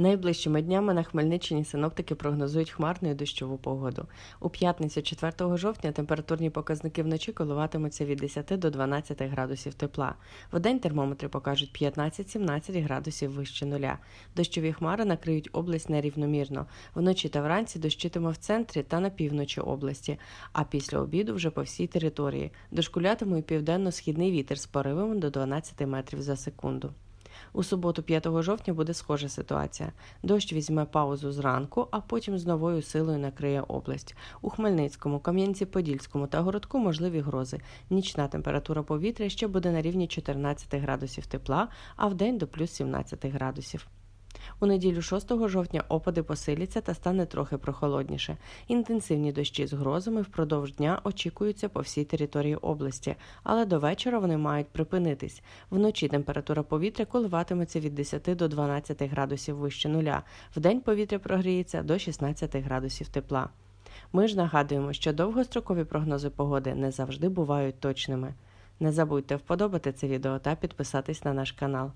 Найближчими днями на Хмельниччині синоптики прогнозують хмарну і дощову погоду. У п'ятницю 4 жовтня температурні показники вночі коливатимуться від 10 до 12 градусів тепла. Вдень термометри покажуть 15-17 градусів вище нуля. Дощові хмари накриють область нерівномірно. Вночі та вранці дощитиме в центрі та на півночі області, а після обіду вже по всій території. Дошкулятиме південно-східний вітер з поривами до 12 метрів за секунду. У суботу, 5 жовтня, буде схожа ситуація. Дощ візьме паузу зранку, а потім з новою силою накриє область. У Хмельницькому, Кам'янці-Подільському та Городку можливі грози. Нічна температура повітря ще буде на рівні 14 градусів тепла, а вдень до плюс 17 градусів. У неділю 6 жовтня опади посиляться та стане трохи прохолодніше. Інтенсивні дощі з грозами впродовж дня очікуються по всій території області, але до вечора вони мають припинитись. Вночі температура повітря коливатиметься від 10 до 12 градусів вище нуля. Вдень повітря прогріється до 16 градусів тепла. Ми ж нагадуємо, що довгострокові прогнози погоди не завжди бувають точними. Не забудьте вподобати це відео та підписатись на наш канал.